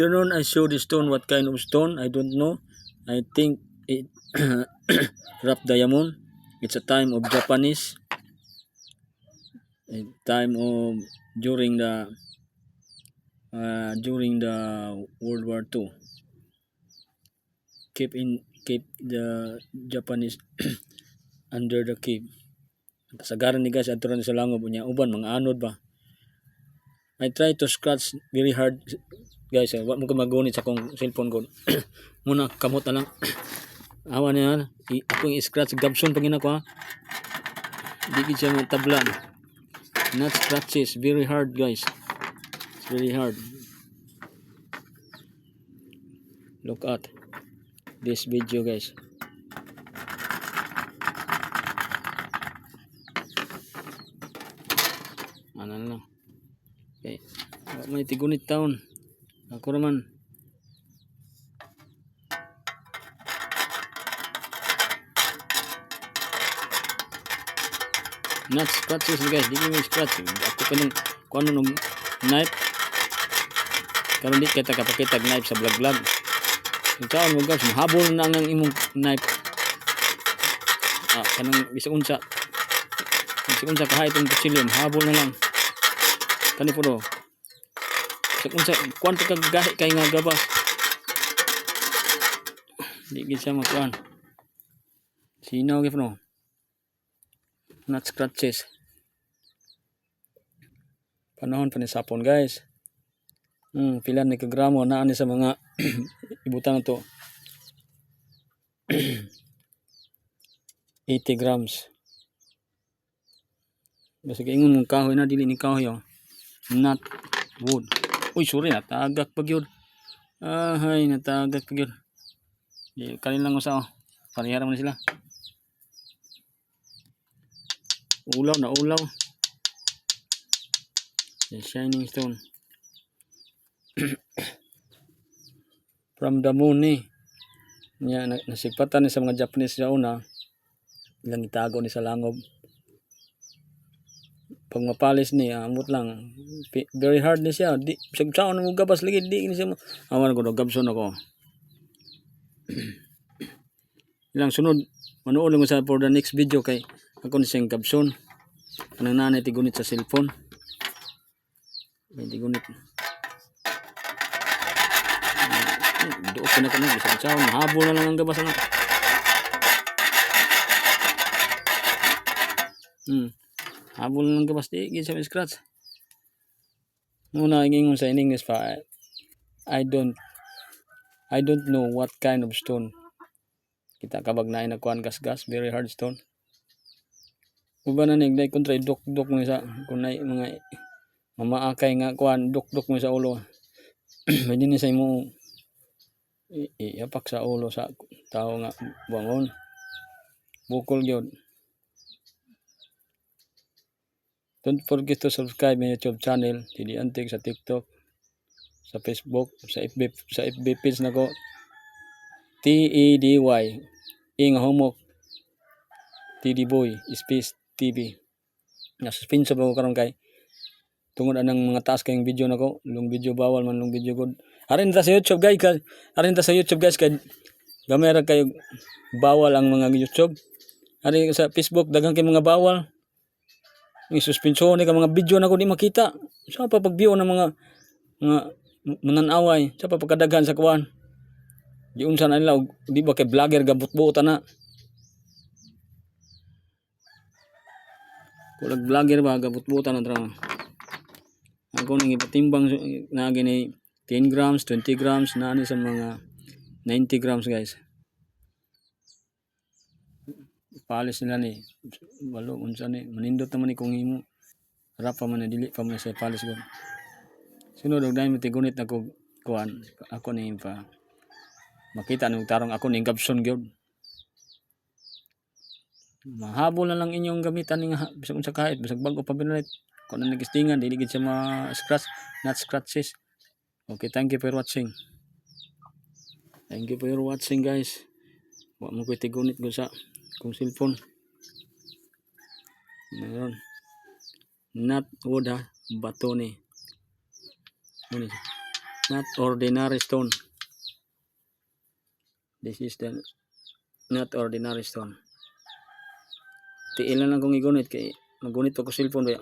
afternoon, I saw the stone. What kind of stone? I don't know. I think it rough diamond. It's a time of Japanese. A time of during the uh, during the World War II. Keep in keep the Japanese under the cave. Kasagaran ni guys adto ni sa langob niya uban mga anod ba. I try to scratch very hard guys. Eh, wa mo magunit sa akong cellphone ko. Muna kamot na lang. Awa niya. I, akong i-scratch gabson pag ko ha. Di siya matablan. Not scratches. Very hard guys. It's very hard. Look at this video guys. Ano na lang. Okay. Wa may tigunit taon. Ako naman. Not scratches guys. Di mo scratch. Ako pa nung kung ano nung knife. Karon di kita kapakita knife sa vlog vlog. Ikaw mo guys, mahabol na ang imong knife. Ah, kanang bisag unsa. Bisag unsa kahit ang kutsilyo, mahabol na lang. Kani po. Bisag unsa, kuan pa kay nga gabas. Di gid siya makuan. Sinaw gyud no. Not scratches. Panahon pa ni sapon guys. Hmm, pila ni kagramo na ani sa mga ibutang to. 80 grams. Basta kaingon mong kahoy na dili ni kahoy oh. Not wood. Uy, sorry natagak pag yun. Ahay, natagak pag yun. Kanin lang usa oh. Parihara mo na sila. Ulaw na ulaw. The shining stone. From the moon ni. Nya na, nasigpatan ni sa mga Japanese sa una. Ilang itago ni sa langob. Pag mapalis ni, amot lang. Very hard ni siya. Di, bisag saan mo gabas lagi, di ni siya mo. Awan ko, gabson ako. Ilang sunod, manood lang ko sa for the next video kay ako ni siyang gabson. Kanang nanay tigunit sa cellphone. May tigunit. Doon ka na kami, bisag saan, mahabol na lang ang gabas ano. Hmm. Habol lang gabas di, gid sa scratch. Muna ingon sa in English pa, I- don't I don't know what kind of stone. Kita kabag na nagkuhan gas-gas, very hard stone. Uba na nig dai kontra duk-duk mo sa kun nay mga mamaakay nga kuan duk-duk mo sa ulo. Pwede ni sa imo iapak sa ulo sa tao nga buangon. Bukol gyud. Don't forget to subscribe my YouTube channel, Tidi Antik sa TikTok, sa Facebook, sa FB, sa FB page na ko. T-E-D-Y. Ing homok. TD Boy, Space TV. Nasuspinso ba ko karon kay tungod anang mga taas kayong video nako, long video bawal man long video good. Arin ta sa YouTube guys, kay arin ta sa YouTube guys kay gamay ra kayo bawal ang mga YouTube. Ari sa Facebook daghang kay mga bawal. May suspension ni ka mga video na ko di makita. Sa pa pag-view ng mga mga mananaway, sa pa pagkadaghan sa kuan. Di unsa na nila di ba kay vlogger gabot-buotan na. Kulag vlogger ba gabot-buotan na drama. Ako nang ipatimbang na gini 10 grams, 20 grams na ani sa mga 90 grams guys. Palis nila ni walo unsa ni? Manindot naman ni kung himo harap pa man na dili pa man sa palis ko. Sunod og dahil matigunit na ko kuan ako ni pa makita nung tarong ako ning gabson gyud. Mahabol na lang inyong gamitan ning bisag unsa kahit bisag bago pa pinalit kung ano nagistingan dili gid siya ma scratch not scratches. Okay thank you for watching. Thank you for watching guys. Wa mo ko tigunit ko sa kung cellphone meron. Not wood ha bato ni Ano not ordinary stone. This is the not ordinary stone. Tiil na lang kong igunit kay magunit pa ko cellphone ba